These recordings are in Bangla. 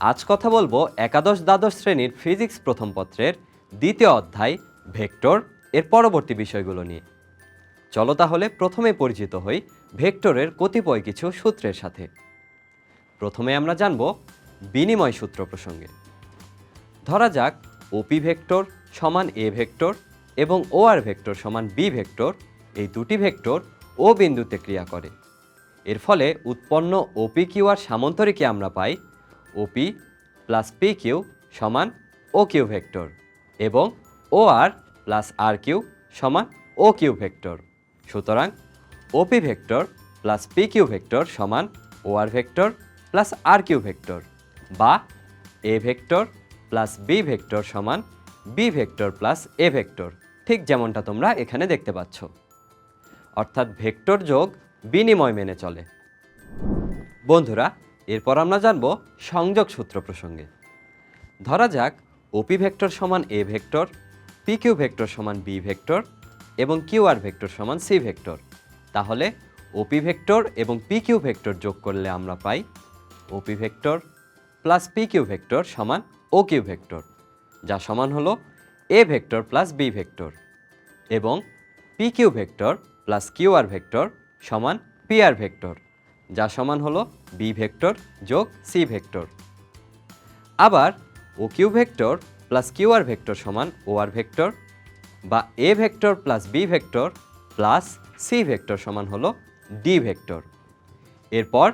আজ কথা বলব একাদশ দ্বাদশ শ্রেণির ফিজিক্স প্রথম পত্রের দ্বিতীয় অধ্যায়, ভেক্টর, এর পরবর্তী বিষয়গুলো নিয়ে। চলো তাহলে প্রথমে পরিচিত হই ভেক্টরের কতিপয় কিছু সূত্রের সাথে। প্রথমে আমরা জানব বিনিময় সূত্র প্রসঙ্গে। ধরা যাক ওপি ভেক্টর সমান এ ভেক্টর এবং ও আর ভেক্টর সমান বি ভেক্টর, এই দুটি ভেক্টর ও বিন্দুতে ক্রিয়া করে। এর ফলে উৎপন্ন ওপি কিউ আর সামান্তরিকে আমরা পাই ওপি প্লাস পি কিউ সমান ও কিউ ভেক্টর এবং ও আর প্লাস আর কিউ সমান ও কিউ ভেক্টর। সুতরাং OP vector plus P Q vector সমান O R vector plus R Q vector বা A vector plus B vector সমান B vector plus A vector. ঠিক যেমনটা তোমরা এখানে দেখতে পাচ্ছ। অর্থাৎ ভেক্টর যোগ বিনিময় মেনে চলে। বন্ধুরা এরপর আমরা জানব সংযোগ সূত্র প্রসঙ্গে। ধরা যাক ওপি ভেক্টর সমান A vector P Q vector সমান বি ভেক্টর এবং কিউ আর ভেক্টর সমান সি ভেক্টর। তাহলে ওপি ভেক্টর এবং পি কিউ ভেক্টর যোগ করলে আমরা পাই OP vector plus P Q vector সমান ও কিউ ভেক্টর, যা সমান হলো A vector plus B vector এবং P Q vector plus Q R vector সমান পি আর ভেক্টর। যা সমান হলো বি ভেক্টর যোগ সি ভেক্টর। আবার O Q vector plus Q R vector সমান ও আর ভেক্টর বা A vector plus B vector plus C vector সমান হলো ডি ভেক্টর। এরপর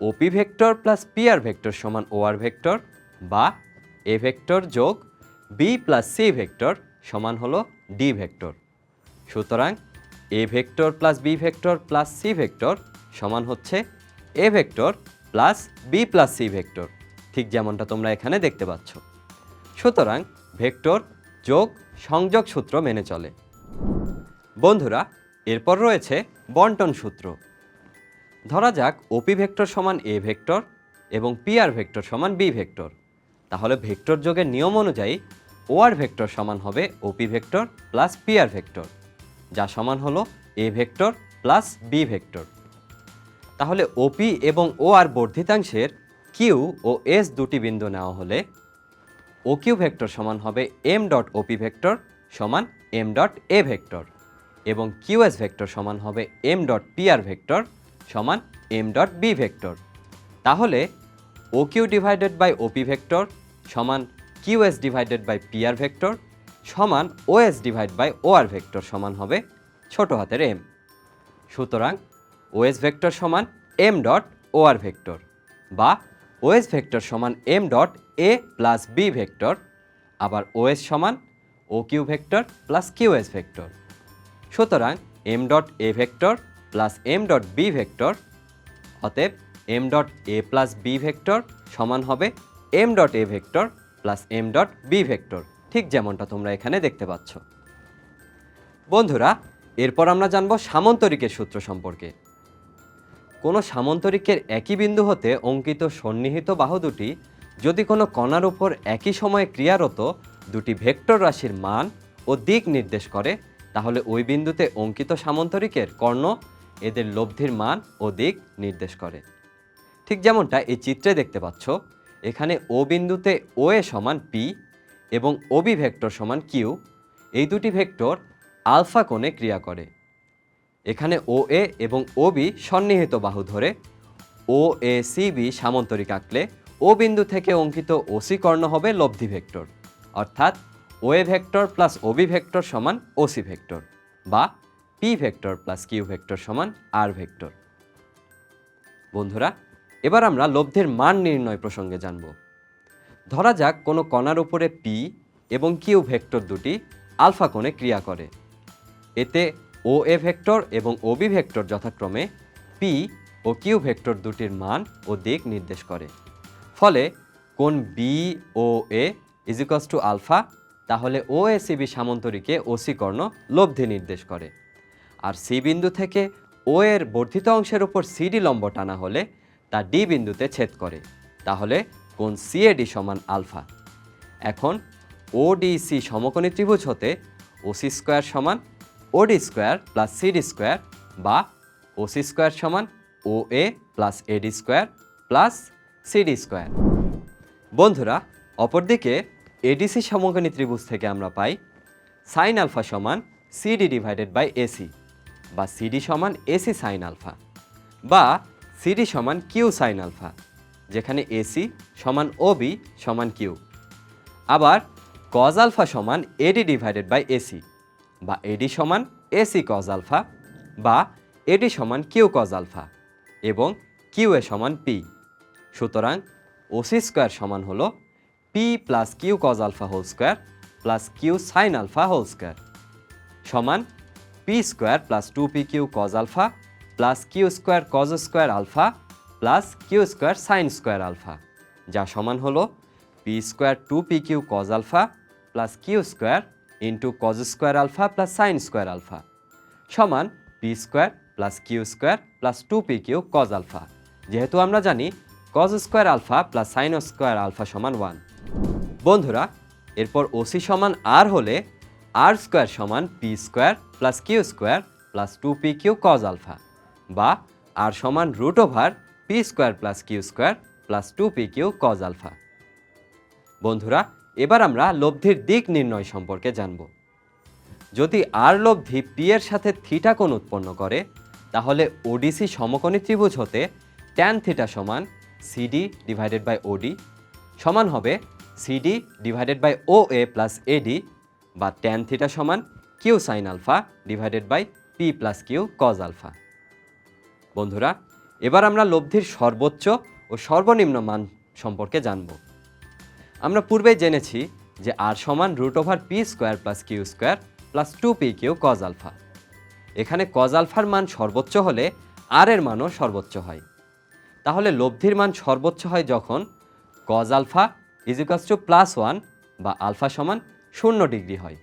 OP vector plus P R vector সমান ও আর ভেক্টর বা এ ভেক্টর যোগ বি প্লাস সি ভেক্টর সমান হলো ডি ভেক্টর। সুতরাং A vector plus B vector plus C vector সমান হচ্ছে A vector plus B plus C vector. ঠিক যেমনটা তোমরা এখানে দেখতে পাচ্ছ। সুতরাং ভেক্টর যোগ সংযোগ সূত্র মেনে চলে। বন্ধুরা, এরপর রয়েছে বন্টন সূত্র। ধরা যাক ওপি ভেক্টর সমান এ ভেক্টর এবং পি আর ভেক্টর সমান বি ভেক্টর। তাহলে ভেক্টর যোগের নিয়ম অনুযায়ী ও আর ভেক্টর সমান হবে OP vector plus P R vector, যা সমান হলো A vector plus B vector. তাহলে ওপি এবং ও আর বর্ধিতাংশের কিউ ও এস দুটি বিন্দু নেওয়া হলে ও কিউ ভেক্টর সমান হবে এম ডট ওপি ভেক্টর সমান এম ডট এ ভেক্টর এবং কিউএস ভেক্টর সমান হবে M dot P R vector সমান এম ডট বি ভেক্টর। তাহলে O Q divided by OP vector সমান QS divided by P R vector সমান OS divide by O R vector সমান হবে ছোট হাতের এম সুতরাং ওএস ভেক্টর সমান M dot O R vector বা ওএস ভেক্টর সমান M dot A plus B vector, আবার ওএস সমান O Q vector plus QS vector. সুতরাং M dot A vector plus M dot B vector, অতএব M dot A plus B vector সমান হবে M dot A vector plus M dot B vector, ঠিক যেমনটা তোমরা এখানে দেখতে পাচ্ছ। বন্ধুরা, এরপর আমরা জানব সামন্তরিকের সূত্র সম্পর্কে। কোনো সামন্তরিকের একই বিন্দু হতে অঙ্কিত সন্নিহিত বাহু দুটি, যদি কোনো কণার উপর একই সময়ে ক্রিয়ারত দুটি ভেক্টর রাশির মান ও দিক নির্দেশ করে, তাহলে ওই বিন্দুতে অঙ্কিত সামন্তরিকের কর্ণ এদের লব্ধির মান ও দিক নির্দেশ করে। ঠিক যেমনটা এই চিত্রে দেখতে পাচ্ছ, এখানে ও বিন্দুতে ও এ সমান পি এবং ওবি ভেক্টর সমান কিউ, এই দুটি ভেক্টর আলফা কোণে ক্রিয়া করে। এখানে ও এ এবং ও বি সন্নিহিত বাহু ধরে। ও এ সি বি সামন্তরিক আঁকলে ও বিন্দু থেকে অঙ্কিত ওসি কর্ণ হবে লব্ধি ভেক্টর। অর্থাৎ O A vector plus OB vector সমান ওসি ভেক্টর বা P vector plus Q vector সমান আর ভেক্টর। বন্ধুরা, এবার আমরা লব্ধের মান নির্ণয় প্রসঙ্গে জানব। ধরা যাক কোনো কণার উপরে পি এবং কিউ ভেক্টর দুটি আলফা কোণে ক্রিয়া করে। এতে ও এ ভেক্টর এবং ওবি ভেক্টর যথাক্রমে পি ও কিউ ভেক্টর দুটির মান ও দিক নির্দেশ করে। ফলে কোন বি ও এ ইজিকস টু আলফা তাহলে ও এসিবি সামন্তরিকে ওসি কর্ণ লব্ধি নির্দেশ করে। আর সি বিন্দু থেকে ও এর বর্ধিত অংশের উপর সিডি লম্ব টানা হলে তা ডি বিন্দুতে ছেদ করে। তাহলে কোণ সিএডি সমান আলফা এখন ওডিসি সমকোণী ত্রিভুজ হতে ওসি স্কোয়ার সমান OD square plus CD square বা ওসি স্কোয়ার সমান O A plus AD square plus CD square বন্ধুরা, অপরদিকে এডিসি সমকোণী ত্রিভুজ থেকে আমরা পাই সাইন আলফা সমান সিডি ডিভাইডেড বাই এসি বা সিডি সমান এসি সাইন আলফা বা সিডি সমান কিউ সাইন আলফা যেখানে এসি সমান ওবি সমান কিউ আবার কজ আলফা সমান এডি ডিভাইডেড বাই এসি বা এডি সমান এসি কজ আলফা বা এডি সমান কিউ কজ আলফা এবং কিউ এ সমান পি। সুতরাং ওসি স্কোয়ার সমান হলো P plus Q cos alpha whole square plus Q sine alpha whole square সমান P square plus two P Q cos alpha plus Q square cos square alpha plus Q square sine square alpha, যা সমান হলো P square two P Q cos alpha plus Q square into cos square alpha plus sine square alpha সমান P square plus Q square plus two P Q cos alpha যেহেতু আমরা জানি cos square alpha plus sine square alpha সমান ওয়ান বন্ধুরা, এরপর ওসি সমান আর হলে আর স্কোয়ার সমান P square plus Q square plus two P Q cos alpha বা আর সমান root over P square plus Q square plus two P Q cos alpha বন্ধুরা এবার আমরা লব্ধির দিক নির্ণয় সম্পর্কে জানব। যদি আর লব্ধি পি এর সাথে থিটা কোণ উৎপন্ন করে, তাহলে ওডিসি সমকোণী ত্রিভুজ হতে ট্যান থিটা সমান সিডি ডিভাইডেড বাই ওডি সমান হবে CD divided by O A plus AD বা ট্যান থিটা সমান Q sine alpha divided by P plus Q cos alpha বন্ধুরা, এবার আমরা লব্ধির সর্বোচ্চ ও সর্বনিম্ন মান সম্পর্কে জানব। আমরা পূর্বেই জেনেছি যে আর সমান root over P square plus Q square plus two P Q cos alpha এখানে কজ আলফার মান সর্বোচ্চ হলে আর এর মানও সর্বোচ্চ হয়। তাহলে লব্ধির মান সর্বোচ্চ হয় যখন কজ আলফা ইজিকাস টু প্লাস ওয়ান বা আলফা সমান শূন্য ডিগ্রি হয়।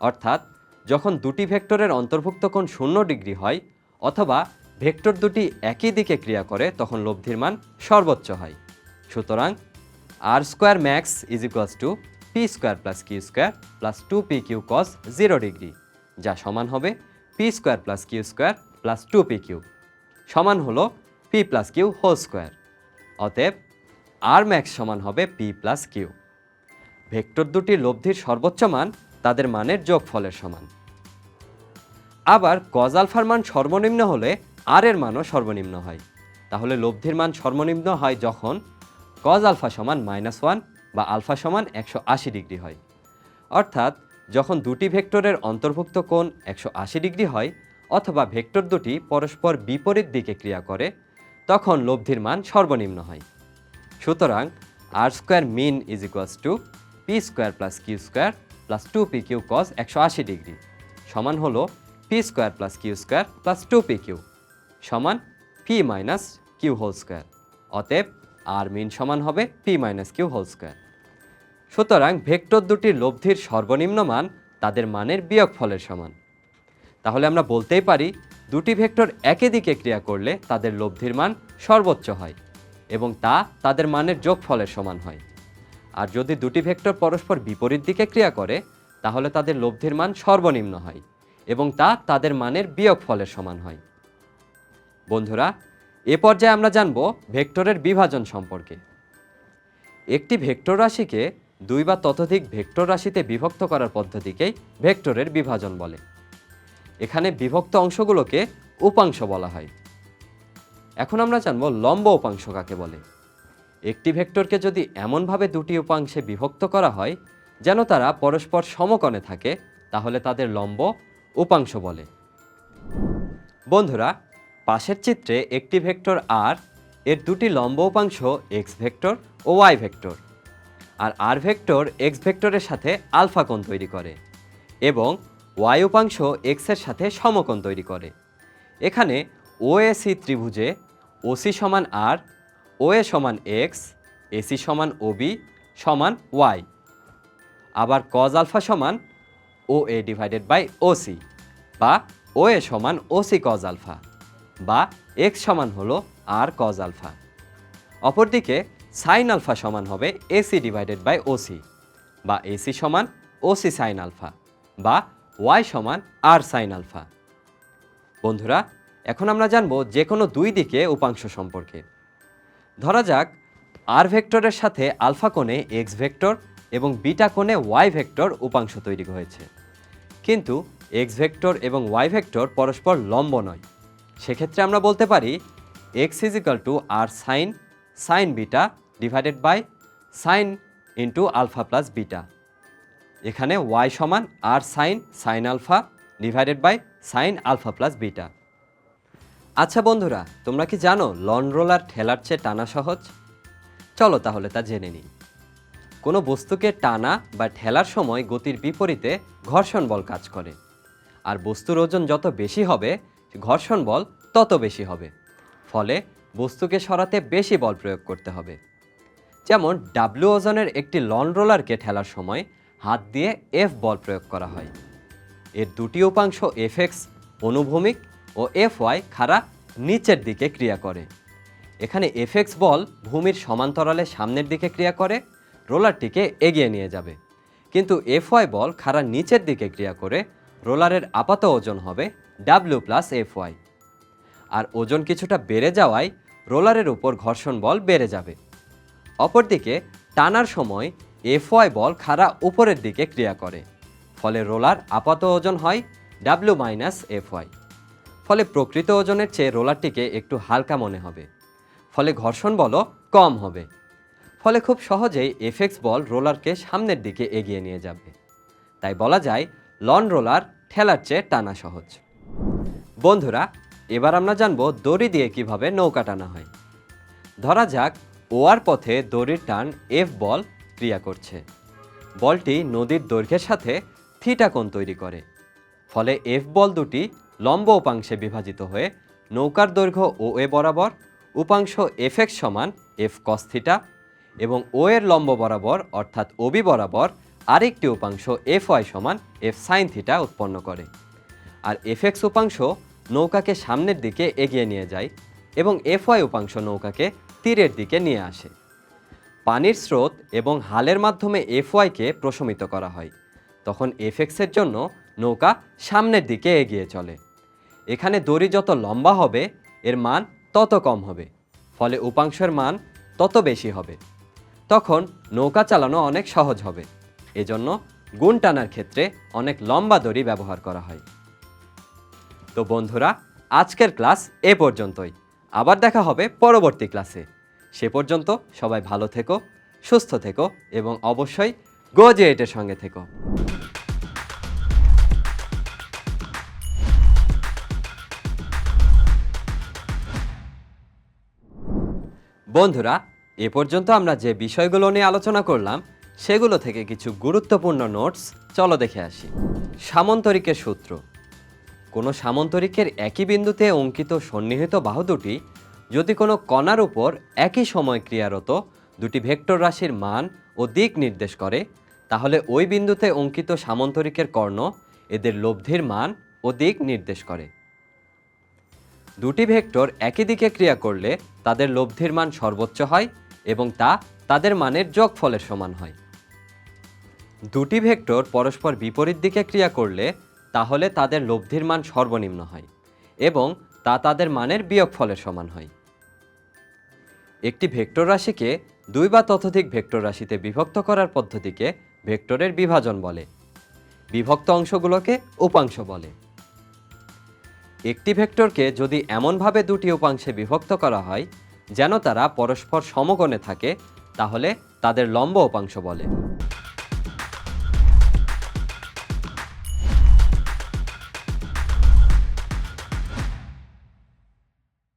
অর্থাৎ যখন দুটি ভেক্টরের অন্তর্ভুক্ত কোণ শূন্য ডিগ্রি হয় অথবা ভেক্টর দুটি একই দিকে ক্রিয়া করে তখন লব্ধির মান সর্বোচ্চ হয়। সুতরাং max is equals to P square plus Q square plus two P Q cos zero degree যা সমান হবে plus Q square plus two P Q সমান হলো P plus Q whole square অতএব আর ম্যাক্স সমান হবে পি প্লাস কিউ ভেক্টর দুটি লব্ধির সর্বোচ্চ মান তাদের মানের যোগফলের সমান। আবার কজ আলফার মান সর্বনিম্ন হলে আর এর মানও সর্বনিম্ন হয়। তাহলে লব্ধির মান সর্বনিম্ন হয় যখন কজ আলফা সমান মাইনাস ওয়ান বা আলফা সমান একশো আশি ডিগ্রি হয়। অর্থাৎ, যখন দুটি ভেক্টরের অন্তর্ভুক্ত কোণ একশো আশি ডিগ্রি হয় অথবা ভেক্টর দুটি পরস্পর বিপরীত দিকে ক্রিয়া করে, তখন লব্ধির মান সর্বনিম্ন হয়। সুতরাং R square min is equals to P square plus Q square plus two P Q cos একশো আশি ডিগ্রি সমান হলো P square plus Q square plus two P Q সমান P minus Q whole square অতএব আর মিন সমান হবে P minus Q whole square সুতরাং ভেক্টর দুটির লব্ধির সর্বনিম্ন মান তাদের মানের বিয়োগ ফলের সমান। তাহলে আমরা বলতেই পারি, দুটি ভেক্টর একই দিকে ক্রিয়া করলে তাদের লব্ধির মান সর্বোচ্চ হয় এবং তা তাদের মানের যোগফলের সমান হয়। আর যদি দুটি ভেক্টর পরস্পর বিপরীত দিকে ক্রিয়া করে, তাহলে তাদের লব্ধির মান সর্বনিম্ন হয় এবং তা তাদের মানের বিয়োগ ফলের সমান হয়। বন্ধুরা এ পর্যায়ে আমরা জানব ভেক্টরের বিভাজন সম্পর্কে। একটি ভেক্টর রাশিকে দুই বা ততোধিক ভেক্টর রাশিতে বিভক্ত করার পদ্ধতিকেই ভেক্টরের বিভাজন বলে। এখানে বিভক্ত অংশগুলোকে উপাংশ বলা হয়। এখন আমরা জানব লম্ব উপাংশ কাকে বলে। একটি ভেক্টরকে যদি এমনভাবে দুটি উপাংশে বিভক্ত করা হয়, যেন তারা পরস্পর সমকোণে থাকে, তাহলে তাদের লম্ব উপাংশ বলে। বন্ধুরা পাশের চিত্রে একটি ভেক্টর আর, এর দুটি লম্ব উপাংশ এক্স ভেক্টর ও ওয়াই ভেক্টর। আর আর ভেক্টর এক্স ভেক্টরের সাথে আলফা কোণ তৈরি করে এবং ওয়াই উপাংশ এক্সের সাথে সমকোণ তৈরি করে। এখানে ওএসি ত্রিভুজে ওসি সমান আর ওএ সমান এক্স এসি সমান ওবি সমান ওয়াই আবার কজ আলফা সমান O A divided by O C বা ও এ সমান ও সি কজ আলফা। বা এক্স সমান হলো আর কজ আলফা। অপরদিকে সাইন আলফা সমান হবে এসি ডিভাইডেড বাই ওসি বা এসি সমান ওসি সাইন আলফা বা ওয়াই সমান আর সাইন আলফা। বন্ধুরা, এখন আমরা জানব যে কোনো দুই দিকে উপাংশ সম্পর্কে। ধরা যাক আর ভেক্টরের সাথে আলফা কোণে এক্স ভেক্টর এবং বিটা কোণে ওয়াই ভেক্টর উপাংশ তৈরি হয়েছে। কিন্তু এক্স ভেক্টর এবং ওয়াই ভেক্টর পরস্পর লম্ব নয়। সেক্ষেত্রে আমরা বলতে পারি X is equal to R sine sine beta divided by sine into alpha plus beta এখানে ওয়াই সমান R sine sine alpha divided by sine alpha plus beta আচ্ছা বন্ধুরা, তোমরা কি জানো লন রোলার ঠেলার চেয়ে টানা সহজ? চলো তাহলে তা জেনে নিই। কোনো বস্তুকে টানা বা ঠেলার সময় গতির বিপরীতে ঘর্ষণ বল কাজ করে। আর বস্তুর ওজন যত বেশি হবে ঘর্ষণ বল তত বেশি হবে। ফলে বস্তুকে সরাতে বেশি বল প্রয়োগ করতে হবে। যেমন ডাব্লিউ ওজনের একটি লন রোলারকে ঠেলার সময় হাত দিয়ে এফ বল প্রয়োগ করা হয়। এর দুটি উপাংশ এফ এক্স অনুভূমিক ও এফ ওয়াই খাড়া নিচের দিকে ক্রিয়া করে। এখানে এফ এক্স বল ভূমির সমান্তরালে সামনের দিকে ক্রিয়া করে, রোলারটিকে এগিয়ে নিয়ে যাবে। কিন্তু এফ ওয়াই বল খাড়া নিচের দিকে ক্রিয়া করে, রোলারের আপাত ওজন হবে ডাব্লিউ প্লাস এফ ওয়াই আর ওজন কিছুটা বেড়ে যাওয়ায় রোলারের উপর ঘর্ষণ বল বেড়ে যাবে। অপরদিকে, টানার সময় এফ ওয়াই বল খাড়া উপরের দিকে ক্রিয়া করে। ফলে রোলার আপাত ওজন হয় ডাব্লিউ মাইনাস এফ ওয়াই ফলে প্রকৃত ওজনের চেয়ে রোলারটিকে একটু হালকা মনে হবে। ফলে ঘর্ষণ বলও কম হবে। ফলে খুব সহজেই এফএক্স বল রোলারকে সামনের দিকে এগিয়ে নিয়ে যাবে। তাই বলা যায়, লন রোলার ঠেলার চেয়ে টানা সহজ। বন্ধুরা, এবার আমরা জানব দড়ি দিয়ে কীভাবে নৌকা টানা হয়। ধরা যাক, ওয়ার পথে দড়ির টান এফ বল ক্রিয়া করছে। বলটি নদীর দৈর্ঘ্যের সাথে থিটা কোণ তৈরি করে। ফলে এফ বল দুটি লম্ব উপাংশে বিভাজিত হয়ে নৌকার দৈর্ঘ্য ও এ বরাবর, উপাংশ এফ এক্স সমান এফ কস থিটা এবং ও এর লম্ব বরাবর, অর্থাৎ ওবি বরাবর, আরেকটি উপাংশ এফ ওয়াই সমান এফ সাইন থিটা উৎপন্ন করে। আর এফ এক্স উপাংশ নৌকাকে সামনের দিকে এগিয়ে নিয়ে যায় এবং এফ ওয়াই উপাংশ নৌকাকে তীরের দিকে নিয়ে আসে। পানির স্রোত এবং হালের মাধ্যমে এফ ওয়াইকে প্রশমিত করা হয়। তখন এফ এক্সের জন্য নৌকা সামনের দিকে এগিয়ে চলে। এখানে দড়ি যত লম্বা হবে, এর মান তত কম হবে, ফলে উপাংশের মান তত বেশি হবে। তখন নৌকা চালানো অনেক সহজ হবে। এজন্য গুণ টানার ক্ষেত্রে অনেক লম্বা দড়ি ব্যবহার করা হয়। তো বন্ধুরা, আজকের ক্লাস এ পর্যন্তই। আবার দেখা হবে পরবর্তী ক্লাসে। সে পর্যন্ত সবাই ভালো থেকো, সুস্থ থেকো এবং অবশ্যই গোজে এটের সঙ্গে থেকো। বন্ধুরা, এ পর্যন্ত আমরা যে বিষয়গুলো নিয়ে আলোচনা করলাম, সেগুলো থেকে কিছু গুরুত্বপূর্ণ নোটস চলো দেখে আসি। সামন্তরিকের সূত্র। কোনো সামন্তরিকের একই বিন্দুতে অঙ্কিত সন্নিহিত বাহু দুটি, যদি কোনো কণার উপর একই সময় ক্রিয়ারত দুটি ভেক্টর রাশির মান ও দিক নির্দেশ করে, তাহলে ওই বিন্দুতে অঙ্কিত সামন্তরিকের কর্ণ এদের লব্ধির মান ও দিক নির্দেশ করে। দুটি ভেক্টর একই দিকে ক্রিয়া করলে তাদের লব্ধির মান সর্বোচ্চ হয় এবং তা তাদের মানের যোগফলের সমান হয়। দুটি ভেক্টর পরস্পর বিপরীত দিকে ক্রিয়া করলে তাহলে তাদের লব্ধির মান সর্বনিম্ন হয় এবং তা তাদের মানের বিয়োগফলের সমান হয়। একটি ভেক্টর রাশিকে দুই বা ততোধিক ভেক্টর রাশিতে বিভক্ত করার পদ্ধতিকে ভেক্টরের বিভাজন বলে। বিভক্ত অংশগুলোকে উপাংশ বলে। একটি ভেক্টরকে যদি এমনভাবে দুটি উপাংশে বিভক্ত করা হয়, যেন তারা পরস্পর সমগণে থাকে, তাহলে তাদের লম্ব উপাংশ বলে।